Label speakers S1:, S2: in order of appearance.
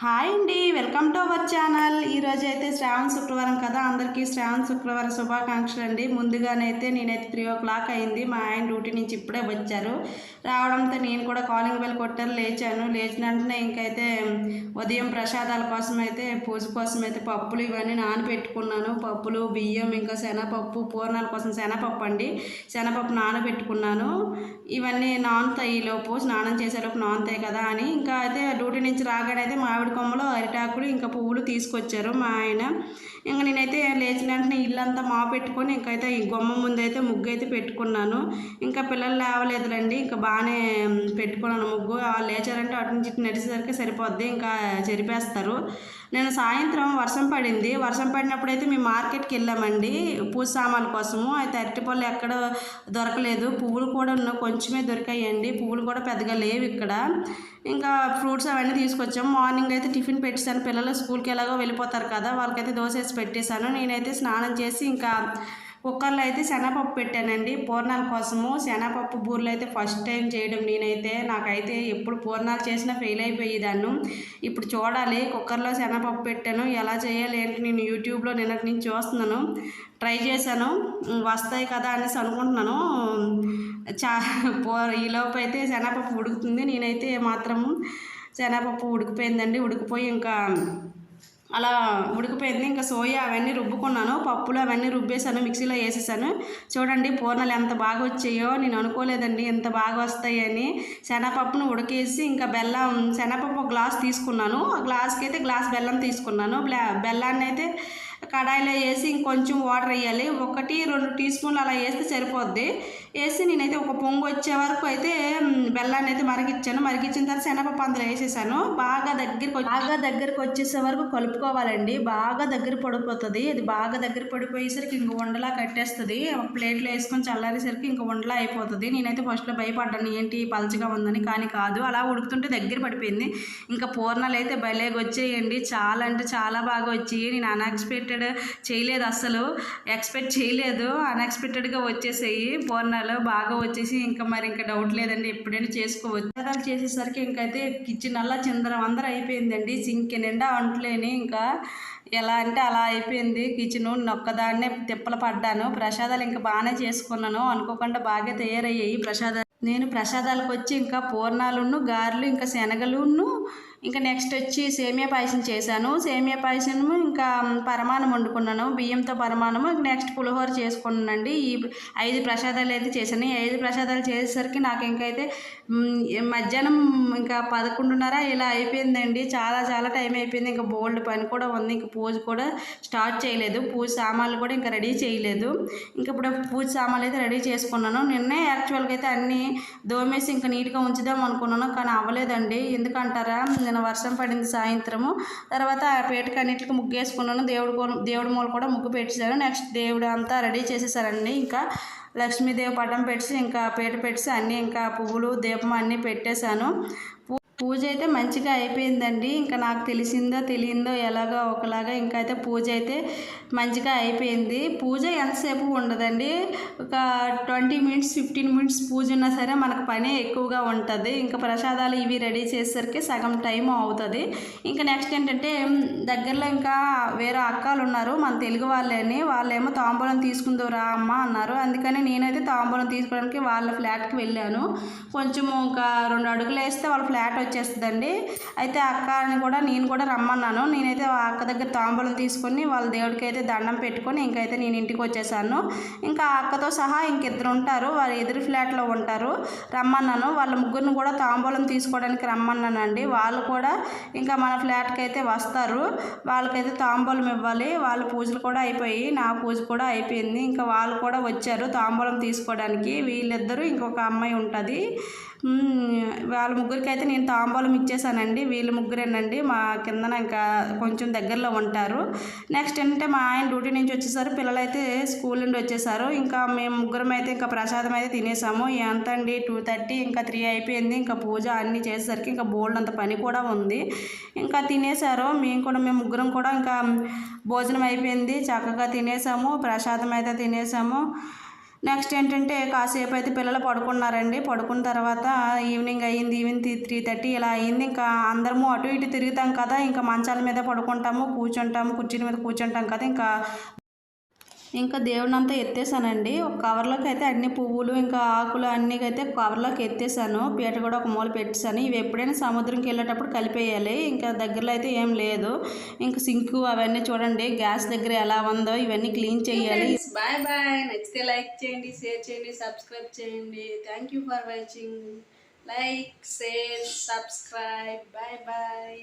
S1: Hi అండి welcome to our channel. ఈరోజు అయితే శ్రావణ శుక్రవారం కదా అందరికీ శ్రావణ శుక్రవారం శుభాకాంక్షలు అండి ముందుగానైతే నేనైతే త్రీ ఓ క్లాక్ అయింది మా ఆయన డ్యూటీ నుంచి ఇప్పుడే వచ్చారు. రావడంతో నేను కూడా కాలింగ్ బెల్ కొట్టాను లేచాను. లేచిన వెంటనే ఇంకైతే ఉదయం ప్రసాదాల కోసం అయితే పూజ కోసం అయితే పప్పులు ఇవన్నీ నానబెట్టుకున్నాను. పప్పులు బియ్యం ఇంకా శనగపప్పు పూర్ణాల కోసం శనగపప్పు అండి. శనగపప్పు నానబెట్టుకున్నాను. ఇవన్నీ నానుతాయి లోపు స్నానం చేసేలోపు నానుతాయి కదా అని. ఇంకా అయితే డ్యూటీ నుంచి రాగానే అయితే మామిడి కొమ్మలు అరిటాకులు ఇంకా పువ్వులు తీసుకొచ్చారు మా ఆయన. ఇంకా నేనైతే లేచిన వెంటనే ఇల్లంతా మా పెట్టుకొని ఇంకైతే ఈ గుమ్మ ముందు అయితే ముగ్గు అయితే పెట్టుకున్నాను. ఇంకా పిల్లలు లేవలేదులండి ఇంకా బాగానే పెట్టుకున్నాను ముగ్గు. వాళ్ళు లేచారంటే అటు నుంచి నడిచేసరికి సరిపోద్ది ఇంకా చెరిపేస్తారు. నేను సాయంత్రం వర్షం పడింది. వర్షం పడినప్పుడు అయితే మేము మార్కెట్కి వెళ్ళామండి పూజ సామాన్ల కోసము. అయితే అరటిపళ్ళు ఎక్కడ దొరకలేదు. పువ్వులు కూడా ఉన్న కొంచెమే దొరికాయండి. పువ్వులు కూడా పెద్దగా లేవు ఇక్కడ. ఇంకా ఫ్రూట్స్ అవన్నీ తీసుకొచ్చాము. మార్నింగ్ నేనైతే టిఫిన్ పెట్టేశాను. పిల్లలు స్కూల్కి ఎలాగో వెళ్ళిపోతారు కదా వాళ్ళకైతే దోశ వేసి పెట్టేశాను. నేనైతే స్నానం చేసి ఇంకా కుక్కర్లో అయితే శనగపప్పు పెట్టానండి. పూర్ణాల కోసము శనగపప్పు బూరెలు అయితే ఫస్ట్ టైం చేయడం నేనైతే. నాకైతే ఎప్పుడు పూర్ణాలు చేసినా ఫెయిల్ అయిపోయేదాన్ని. ఇప్పుడు చూడాలి కుక్కర్లో శనగపప్పు పెట్టాను. ఎలా చేయాలి ఏంటి నేను యూట్యూబ్లో నిన్నటి నుంచి చూస్తున్నాను. ట్రై చేశాను. వస్తాయి కదా అనేసి అనుకుంటున్నాను. చా పో ఈలోపు అయితే శనగపప్పు ఉడుకుతుంది. నేనైతే మాత్రం శనగపప్పు ఉడికిపోయిందండి ఉడికిపోయి ఇంకా అలా ఉడికిపోయింది. ఇంకా సోయా అవన్నీ రుబ్బుకున్నాను పప్పులు అవన్నీ రుబ్బేసాను మిక్సీలో వేసేసాను. చూడండి పూర్ణాలు ఎంత బాగా వచ్చాయో నేను అనుకోలేదండి ఎంత బాగా వస్తాయని. శనగపప్పును ఉడికేసి ఇంకా బెల్లం శనగపప్పు ఒక గ్లాస్ తీసుకున్నాను. ఆ గ్లాస్కి అయితే గ్లాస్ బెల్లం తీసుకున్నాను. బ్లా- బెల్లాన్ని అయితే కడాయిలో వేసి ఇంకొంచెం వాటర్ వేయాలి. ఒకటి రెండు టీ స్పూన్లు అలా వేస్తే సరిపోద్ది. వేసి నేనైతే ఒక పొంగు వచ్చే వరకు అయితే బెల్లాన్ని అయితే మరిగిచ్చాను. మరిగించిన తర్వాత శనగపప్పు అందులో వేసేసాను. బాగా దగ్గరికి బాగా దగ్గరికి వచ్చేసే వరకు కలుపుకోవాలండి. బాగా దగ్గర పడిపోతుంది. అది బాగా దగ్గర పడిపోయేసరికి ఇంక ఉండలా కట్టేస్తుంది. ఒక ప్లేట్లో వేసుకొని చల్లారేసరికి ఇంక ఉండలా అయిపోతుంది. నేనైతే ఫస్ట్లో భయపడ్డాను. ఏంటి పలచగా ఉందని కానీ కాదు. అలా ఉడుకుతుంటే దగ్గర పడిపోయింది. ఇంకా పూర్ణాలు అయితే భలేగా వచ్చేయండి. చాలా అంటే చాలా బాగా వచ్చాయి. నేను అన్ఎక్స్పెక్టెడ్ చేయలేదు అసలు ఎక్స్పెక్ట్ చేయలేదు. అన్ఎక్స్పెక్టెడ్గా వచ్చేసాయి పూర్ణాలు. బాగా వచ్చేసి ఇంకా మరి ఇంకా డౌట్ లేదండి ఎప్పుడైనా చేసుకోవచ్చు. ప్రసాదాలు చేసేసరికి ఇంకైతే కిచెన్ అలా చిందరం అందరూ అయిపోయిందండి. సింక్ నిండా వంటలేని ఇంకా ఎలా అంటే అలా అయిపోయింది. కిచెన్ నొక్కదాన్నే తిప్పలు పడ్డాను. ప్రసాదాలు ఇంకా బాగానే చేసుకున్నాను. అనుకోకుండా బాగా తయారయ్యాయి ప్రసాదాలు. నేను ప్రసాదాలకు వచ్చి ఇంకా పూర్ణాలును గారెలు ఇంకా శనగలును ఇంకా నెక్స్ట్ వచ్చి సేమియా పాయసం చేశాను. సేమియా పాయసము ఇంకా పరమాణం వండుకున్నాను. బియ్యంతో పరమాణము నెక్స్ట్ పులిహోర చేసుకున్నానండి. ఈ ఐదు ప్రసాదాలు అయితే చేశాను. ఈ ఐదు ప్రసాదాలు చేసేసరికి నాకు ఇంకైతే మధ్యాహ్నం ఇంకా పదకొండున్నర ఇలా అయిపోయిందండి. చాలా చాలా టైం అయిపోయింది. ఇంకా బోల్డ్ పని కూడా ఉంది. ఇంకా పూజ కూడా స్టార్ట్ చేయలేదు. పూజ సామాన్లు కూడా ఇంకా రెడీ చేయలేదు. ఇంకా ఇప్పుడు పూజ సామాన్లు అయితే రెడీ చేసుకున్నాను. నిన్నే యాక్చువల్గా అయితే అన్నీ దోమేసి ఇంకా నీట్గా ఉంచుదాం అనుకున్నాను. కానీ అవ్వలేదండి. ఎందుకంటారా? నిన్న వర్షం పడింది సాయంత్రము. తర్వాత ఆ పేటకి అన్నిటికి ముగ్గు వేసుకున్నాను దేవుడు దేవుడి మూల కూడా ముగ్గు పెట్టేశాను. నెక్స్ట్ దేవుడు అంతా రెడీ చేసేసారండి. ఇంకా లక్ష్మీదేవి పటం పెట్టి ఇంకా పీట పెట్టి అన్నీ ఇంకా పువ్వులు దీపం అన్నీ పెట్టేశాను. పూజ అయితే మంచిగా అయిపోయిందండి. ఇంకా నాకు తెలిసిందో తెలియందో ఎలాగో ఒకలాగా ఇంకా అయితే పూజ అయితే మంచిగా అయిపోయింది. పూజ ఎంతసేపు ఉండదండి. ఒక ట్వంటీ మినిట్స్ ఫిఫ్టీన్ మినిట్స్ పూజ ఉన్నా సరే మనకు పని ఎక్కువగా ఉంటుంది. ఇంకా ప్రసాదాలు ఇవి రెడీ చేసేసరికి సగం టైం అవుతుంది. ఇంకా నెక్స్ట్ ఏంటంటే దగ్గరలో ఇంకా వేరే అక్కలు ఉన్నారు. మన తెలుగు వాళ్ళని వాళ్ళేమో తాంబూలం తీసుకుందో రా అమ్మ అన్నారు. అందుకని నేనైతే తాంబూలం తీసుకోవడానికి వాళ్ళ ఫ్లాట్కి వెళ్ళాను. కొంచెం ఇంకా రెండు అడుగులు వేస్తే వాళ్ళ ఫ్లాట్ చేస్తుందండి. అయితే అక్క అని కూడా నేను కూడా రమ్మన్నాను. నేనైతే అక్క దగ్గర తాంబూలం తీసుకొని వాళ్ళ దేవుడికి అయితే దండం పెట్టుకొని ఇంకైతే నేను ఇంటికి వచ్చేసాను. ఇంకా అక్కతో సహా ఇంకిద్దరు ఉంటారు. వారి ఎదురు ఫ్లాట్లో ఉంటారు. రమ్మన్నాను. వాళ్ళ ముగ్గురిని కూడా తాంబూలం తీసుకోవడానికి రమ్మన్నానండి. వాళ్ళు కూడా ఇంకా మన ఫ్లాట్కి అయితే వస్తారు. వాళ్ళకైతే తాంబూలం ఇవ్వాలి. వాళ్ళ పూజలు కూడా అయిపోయి నా పూజ కూడా అయిపోయింది. ఇంకా వాళ్ళు కూడా వచ్చారు తాంబూలం తీసుకోవడానికి. వీళ్ళిద్దరూ ఇంకొక అమ్మాయి ఉంటుంది. వాళ్ళ ముగ్గురికి అయితే నేను తాంబూలం ఇచ్చేసానండి. వీళ్ళ ముగ్గురేనండి. మా కిందన ఇంకా కొంచెం దగ్గరలో ఉంటారు. నెక్స్ట్ ఏంటంటే మా ఆయన డ్యూటీ నుంచి వచ్చేసారు. పిల్లలైతే స్కూల్ నుండి వచ్చేసారు. ఇంకా మేము ముగ్గురం అయితే ఇంకా ప్రసాదం అయితే తినేసాము. ఎంత అండి టూ థర్టీ ఇంకా త్రీ అయిపోయింది. ఇంకా పూజ అన్నీ చేసేసరికి ఇంకా బోల్డ్ అంత పని కూడా ఉంది. ఇంకా తినేసారు. మేము కూడా మేము ముగ్గురం కూడా ఇంకా భోజనం అయిపోయింది. చక్కగా తినేసాము. ప్రసాదం అయితే తినేసాము. నెక్స్ట్ ఏంటంటే కాసేపు అయితే పిల్లలు పడుకున్నారండి. పడుకున్న తర్వాత ఈవినింగ్ అయ్యింది ఈవినింగ్ త్రీ థర్టీ ఇలా అయింది. ఇంకా అందరము అటు ఇటు తిరుగుతాం కదా ఇంకా మంచాల మీద పడుకుంటాము కూర్చుంటాము కుర్చీల మీద కూర్చుంటాం కదా ఇంకా ఇంకా దేవుడిని అంతా ఎత్తేసానండి. ఒక కవర్లోకి అయితే అన్ని పువ్వులు ఇంకా ఆకులు అన్నీ అయితే కవర్లోకి ఎత్తేసాను. పీట కూడా ఒక మూల పెట్టేసాను. ఇవి ఎప్పుడైనా సముద్రంకి వెళ్ళేటప్పుడు కలిపేయాలి. ఇంకా దగ్గరలో అయితే ఏం లేదు. ఇంకా సింకు అవన్నీ చూడండి. గ్యాస్ దగ్గర ఎలా ఉందో ఇవన్నీ క్లీన్ చేయాలి. Bye bye. నచ్చితే లైక్ చేయండి షేర్ చేయండి సబ్స్క్రైబ్ చేయండి. Thank you for watching like share subscribe bye bye